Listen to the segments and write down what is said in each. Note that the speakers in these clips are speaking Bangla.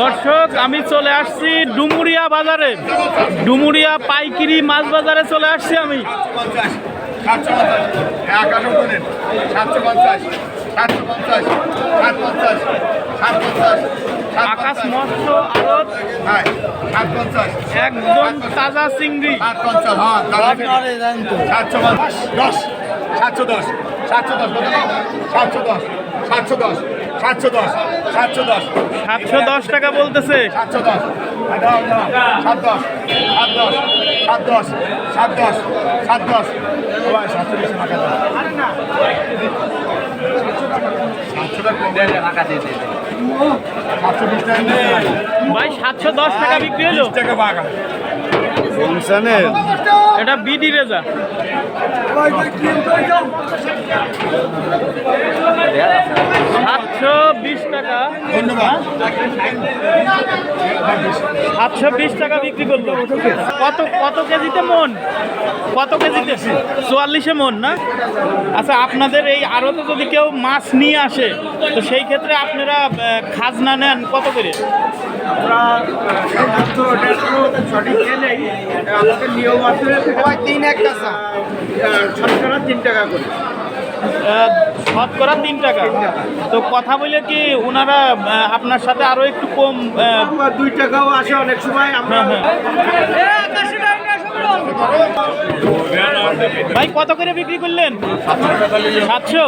দর্শক আমি চলে আসছি ডুমুরিয়া বাজারে। ডুমুরিয়া পাইকিরি মাছ বাজারে চলে আসছি আমি। পঞ্চাশ সাতশো পঞ্চাশ একাশো করেন সাতশো পঞ্চাশ সাতশো পঞ্চাশ সাত পঞ্চাশ সাত পঞ্চাশ আকাশ মৎস্য আড়ত। হ্যাঁ সাত পঞ্চাশ একদম তাজা চিংড়ি। হ্যাঁ সাতশো দশ সাতশো দশ সাতশো দশ সাতশো দশ সাতশো দশ সাতশো দশ সাতশো দশ। সাতশো দশ টাকা বলতেছে। সাতশো দশ। সাত দশ সাত দশ সাত দশ সাত দশ সাত দশ সাতশো টাকা ভাই সাতশো দশ টাকা বিক্রি হলো? টাকা বাগা এটা বিডি রেজা সাতশো বিশ টাকা। সাতশো বিশ টাকা বিক্রি করল। কত কত কেজিতে মন? কত কেজিতে? চুয়াল্লিশে মন, না? আচ্ছা আপনাদের এই আড়তে যদি কেউ মাছ নিয়ে আসে, তো সেই ক্ষেত্রে আপনারা খাজনা নেন কত করে? আমাদের নিয়ম আছে। তিন এক কাঁচা শতকরা তিন টাকা করে। শতকরা তিন টাকা? তো কথা বলে কি ওনারা আপনার সাথে আরও একটু কম দুই টাকাও আসে অনেক সময় আমরা হ্যাঁ, হ্যাঁ। ভাই কত করে বিক্রি করলেন? সাতশো?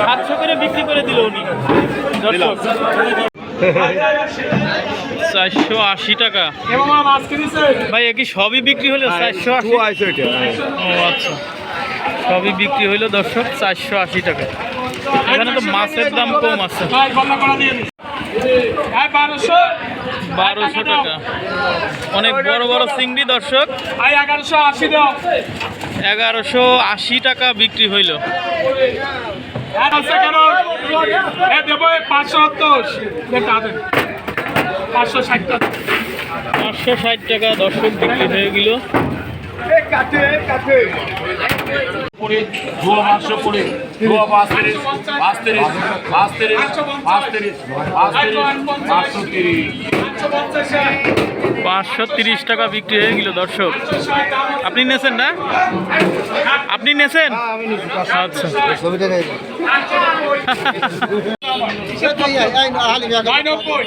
সাতশো করে বিক্রি করে দিল উনি। চারশো আশি টাকা। ভাই এ কি সবই বিক্রি হলো? চারশো আশি? ও আচ্ছা। সবই বিক্রি হইল দর্শক চারশো আশি টাকা। এখানে তো মাছের দাম কম আছে। বারোশো টাকা। অনেক বড় বড় চিংড়ি দর্শক। এগারোশো আশি টাকা বিক্রি হইল। দেবো পাঁচশো পাঁচশো ষাট টাকা। পাঁচশো ষাট টাকা দর্শক বিক্রি হয়ে গেল। করে ধোয়া পাঁচশো করে ধোয়া পাঁচ তিরিশ পাঁচ তিরিশ পাঁচ তিরিশ পাঁচ তিরিশ পাঁচ তিরিশ পাঁচশো তিরিশ পাঁচশো তিরিশ টাকা বিক্রি হয়ে গেল দর্শক আপনি নেছেন না আপনি নেছেন আচ্ছা নয় নব্বই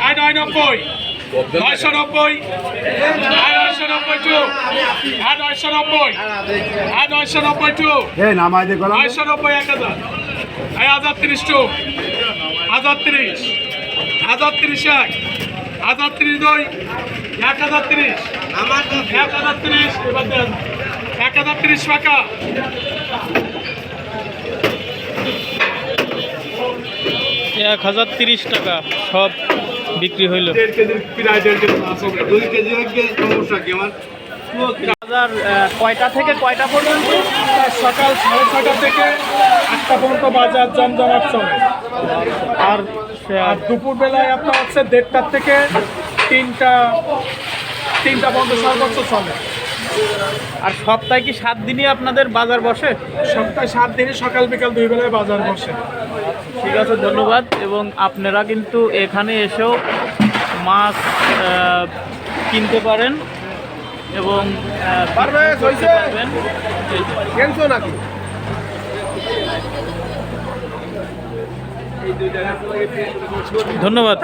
আয় নয় নব্বই নয়শো নব্বই নব্বই টু। আয় নয়শো নব্বই। আয় নয়শো নব্বই টু। নয়শো নব্বই এক হাজার। আয় হাজার তিরিশ টু। হাজার তিরিশ। হাজার তিরিশ এক। হাজার তিরিশ দুই। এক হাজার তিরিশ। এক হাজার তিরিশ। এবার দেন। এক হাজার তিরিশ টাকা এক হাজার তিরিশ টাকা সব। বিক্রি হইল। বাজার কয়টা থেকে কয়টা পর্যন্ত? সকাল সাড়ে ছটা থেকে আটটা পর্যন্ত বাজার জমজমাট চলে। আর আর দুপুর বেলায় আপনার হচ্ছে দেড়টার থেকে তিনটা তিনটা পর্যন্ত সর্বোচ্চ চলে। আর সপ্তাহে কি সাত দিনই আপনাদের বাজার বসে? সপ্তাহে সাত দিনে সকাল বিকাল দুই বেলায় বাজার বসে। ঠিক আছে ধন্যবাদ। এবং আপনারা কিন্তু এখানে এসেও মাছ কিনতে পারেন এবং পারবেন। ধন্যবাদ।